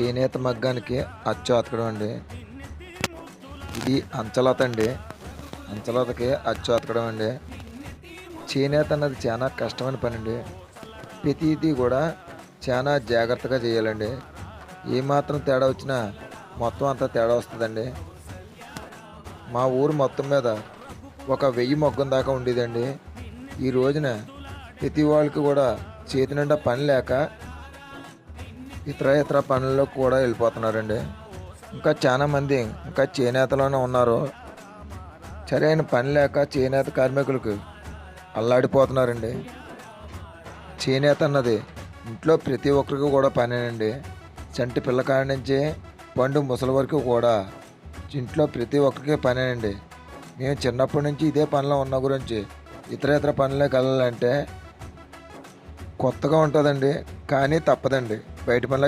చేనేత మగ్గానికి అచ్చు అతకడం అండి. ఇది అంచలత అండి. అంచలతకి అచ్చు అతకడం అండి. చేనేత అన్నది చాలా కష్టమైన పని అండి ప్రతిదీ కూడా చాలా జాగ్రత్తగా చేయాలండి. ఏమాత్రం తేడా వచ్చినా మొత్తం అంతా తేడా వస్తుందండి. మా ఊరు మొత్తం మీద ఒక వెయ్యి మొగ్గం దాకా ఉండేదండి. ఈ రోజున ప్రతి వాళ్ళకి కూడా చేతి నిండా పని లేక ఇతర ఇతర పనుల్లో కూడా వెళ్ళిపోతున్నారండి. ఇంకా చాలా మంది ఇంకా చేనేతలోనే ఉన్నారు. సరైన పని లేక చేనేత కార్మికులకు అల్లాడిపోతున్నారండి. చేనేత అన్నది ఇంట్లో ప్రతి ఒక్కరికి కూడా పనేనండి. చంటి పిల్లకాడి నుంచి పండు ముసలి వరకు కూడా ఇంట్లో ప్రతి ఒక్కరికి పనేనండి. మేము చిన్నప్పటి నుంచి ఇదే పనిలో ఉన్న గురించి ఇతర ఇతర పనులకు వెళ్ళాలంటే కొత్తగా ఉంటుందండి కానీ తప్పదండి. బయట పనులకు